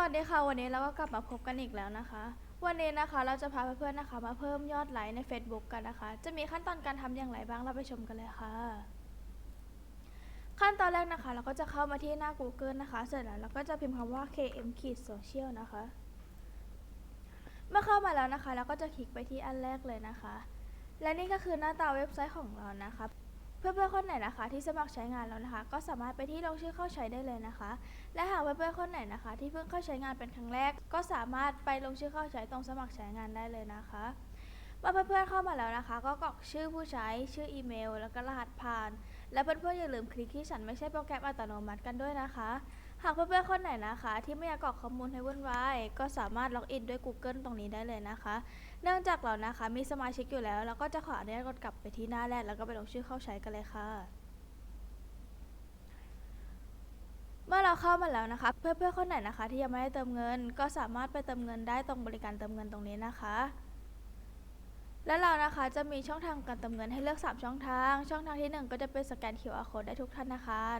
วัสดีค่ะ วันนี้เราก็กลับมาพบกันอีกแล้วนะคะ วันนี้นะคะเราจะพาเพื่อนๆนะคะ มาเพิ่มยอดไลค์ใน Facebook กันนะคะ จะมีขั้นตอนการทำอย่างไรบ้างเราไปชมกันเลยค่ะ ขั้นตอนแรกนะคะ เราก็จะเข้ามาที่หน้า Google นะคะ เสร็จแล้วเราก็จะพิมพ์คำว่า km ขีด social นะคะ เมื่อเข้ามาแล้วนะคะ เราก็จะคลิกไปที่อันแรกเลยนะคะ และนี่ก็คือหน้าตาเว็บไซต์ของเรานะคะ เพื่อนๆคนไหนนะคะ ที่สมัครใช้งานแล้วนะคะ ก็สามารถไปที่ลงชื่อเข้าใช้ได้เลยนะคะ และหากเพื่อนๆคนไหนนะคะ ที่เพิ่งเข้าใช้งานเป็นครั้งแรก ก็สามารถไปลงชื่อเข้าใช้ตรงสมัครใช้งานได้เลยนะคะเมื่อเพื่อนๆเข้ามาแล้วนะคะ ก็กรอกชื่อผู้ใช้ชื่ออีเมล แล้วก็รหัสผ่าน และเพื่อนๆอย่าลืมคลิกที่ฉันไม่ใช่โปรแกรมอัตโนมัติกันด้วยนะคะ หากเพื่อนๆคนไหนนะคะ ที่ไม่อยากกรอกข้อมูลให้วุ่นวายก็สามารถล็อกอินด้วย Google ตรงนี้ได้เลยนะคะ เนื่องจากเรานะคะมีสมาชิกอยู่แล้วเราก็จะขออนุญาตกดกลับไปที่หน้าแรกแล้วก็ไปลงชื่อเข้าใช้กันเลยค่ะ เมื่อเราเข้ามาแล้วนะคะ เพื่อนๆคนไหนนะคะ ที่ยังไม่ได้เติมเงิน ก็สามารถไปเติมเงินได้ตรงบริการเติมเงินตรงนี้นะคะและเรานะคะจะมีช่องทางการเติมเงินให้เลือก 3 ช่องทาง ช่องทางที่ 1 ก็จะเป็นสแกน QR code ได้ทุกธนาคาร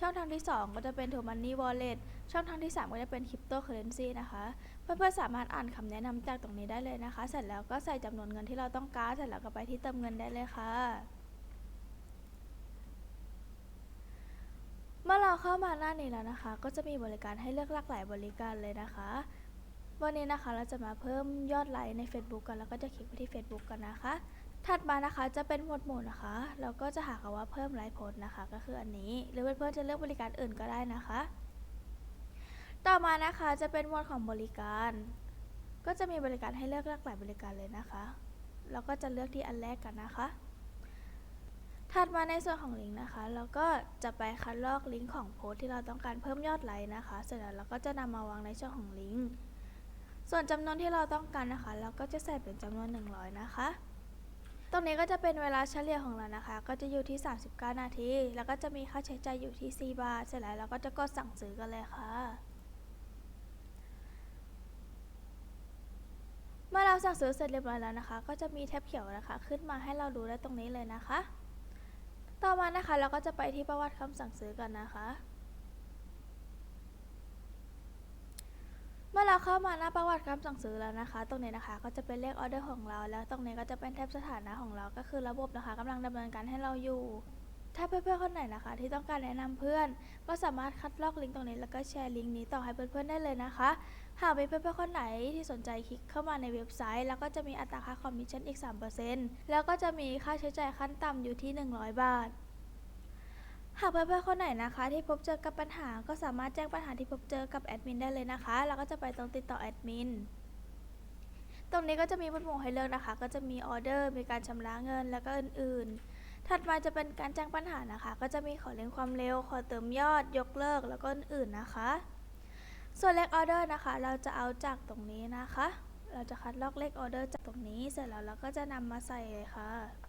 ช่องทางที่ 2 ก็จะเป็น t o Money Wallet ช่องทางที่ 3 ก็จะเป็น Cryptocurrency นะคะ เพื่อนๆสามารถอ่านคำแนะนำจากตรงนี้ได้เลยนะคะ เสร็จแล้วก็ใส่จำนวนเงินที่เราต้องการ เสร็จแล้วก็ไปที่เติมเงินได้เลยค่ะเมื่อเราเข้ามาหน้านี้แล้วนะคะ ก็จะมีบริการให้เลือกหลากหลายบริการเลยนะคะ วันนี้นะคะเราจะมาเพิ่มยอดไลค์ใน Facebook กันแล้วก็จะคลิกไปที่ Facebook กันนะคะ ถัดมานะคะจะเป็นหมวดหมู่นะคะเราก็จะหาคำว่าเพิ่มไลค์โพสนะคะ ก็คืออันนี้ หรือเพื่อนๆจะเลือกบริการอื่นก็ได้นะคะ ต่อมานะคะจะเป็นหมวดของบริการ ก็จะมีบริการให้เลือกหลากหลายบริการเลยนะคะเราก็จะเลือกที่อันแรกกันนะคะ ถัดมาในส่วนของลิงก์นะคะ เราก็จะไปคัดลอกลิงก์ของโพสที่เราต้องการเพิ่มยอดไลค์นะคะ เสร็จแล้วเราก็จะนำมาวางในช่องของลิงก์ส่วนจำนวนที่เราต้องการนะคะ เราก็จะใส่เป็นจำนวน 100 นะคะ ตรงนี้ก็จะเป็นเวลาเฉลี่ยของเรานะคะ ก็จะอยู่ที่ 39 นาที แล้วก็จะมีค่าใช้จ่ายอยู่ที่ 4 บาท เสร็จแล้วเราก็จะกดสั่งซื้อกันเลยค่ะ เมื่อเราสั่งซื้อเสร็จเรียบร้อยแล้วนะคะ ก็จะมีแท็บเขียวนะคะ ขึ้นมาให้เราดูได้ตรงนี้เลยนะคะ ต่อมานะคะเราก็จะไปที่ประวัติคำสั่งซื้อกันนะคะ มื่อเราเข้ามาหน้าประวัติคำสั่งซื้อแล้วนะคะ ตรงนี้นะคะก็จะเป็นเลขออเดอร์ของเรา แล้วตรงนี้ก็จะเป็นแท็บสถานะของเรา ก็คือระบบนะคะกำลังดำเนินการให้เราอยู่ ถ้าเพื่อนๆคนไหนนะคะ ที่ต้องการแนะนำเพื่อน ก็สามารถคัดลอกลิงก์ตรงนี้แล้วก็แชร์ลิงก์นี้ต่อให้เพื่อนๆได้เลยนะคะ หากมีเพื่อนๆคนไหนที่สนใจคลิกเข้ามาในเว็บไซต์ แล้วก็จะมีอัตราค่าคอมมิชชั่นอีก 3%แล้วก็จะมีค่าใช้จ่ายขั้นต่ำอยู่ที่ 100 บาท หากเพื่อนๆคนไหนนะคะ ที่พบเจอกับปัญหาก็สามารถแจ้งปัญหาที่พบเจอกับแอดมินได้เลยนะคะแล้วก็จะไปตรงติดต่อแอดมินตรงนี้ก็จะมีหมวดหมู่ให้เลือกนะคะ ก็จะมีออเดอร์ มีการชำระเงินแล้วก็อื่นๆ ถัดมาจะเป็นการแจ้งปัญหานะคะ ก็จะมีขอเร่งความเร็ว ขอเติมยอด ยกเลิกแล้วก็อื่นๆนะคะ ส่วนเลขออเดอร์นะคะ เราจะเอาจากตรงนี้นะคะ เราจะคัดลอกเลขออเดอร์จากตรงนี้ เสร็จแล้วเราก็จะนำมาใส่เลยค่ะ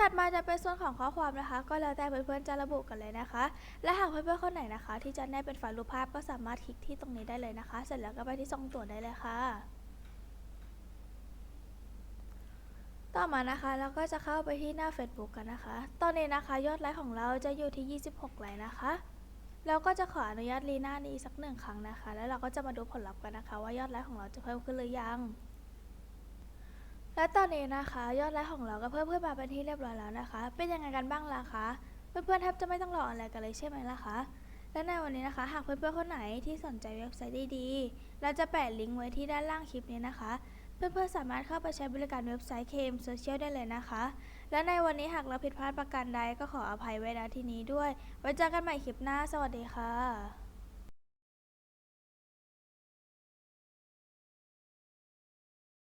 ถัดมาจะเป็นส่วนของข้อความนะคะ ก็แล้วแต่เพื่อนๆจะระบุกันเลยนะคะ และหากเพื่อนๆคนไหนนะคะ ที่จะแนบเป็นไฟล์รูปภาพก็สามารถคลิกที่ตรงนี้ได้เลยนะคะ เสร็จแล้วก็ไปที่ส่งตรวจได้เลยค่ะ ต่อมานะคะเราก็จะเข้าไปที่หน้า Facebook กันนะคะ ตอนนี้นะคะยอดไลค์ของเราจะอยู่ที่ 26 ไลค์นะคะเราก็จะขออนุญาตรีน้านี้สักหนึ่งครั้งนะคะ แล้วเราก็จะมาดูผลลัพธ์กันนะคะ ว่ายอดไลค์ของเราจะเพิ่มขึ้นหรือยัง และตอนนี้นะคะ ยอดไลค์ของเราก็เพิ่มขึ้นมาเป็นที่เรียบร้อยแล้วนะคะ เป็นยังไงกันบ้างล่ะคะเพื่อนๆแทบจะไม่ต้องรออะไรกันเลยใช่ไหมล่ะคะและในวันนี้นะคะ หากเพื่อนๆคนไหนที่สนใจเว็บไซต์ดีๆเราจะแปะลิงก์ไว้ที่ด้านล่างคลิปนี้นะคะ เพื่อนๆสามารถเข้าไปใช้บริการเว็บไซต์ KM Social ได้เลยนะคะ และในวันนี้หากเราผิดพลาดประการใดก็ขออภัยไว้ณที่นี้ด้วย ไว้เจอกันใหม่คลิปหน้า สวัสดีค่ะ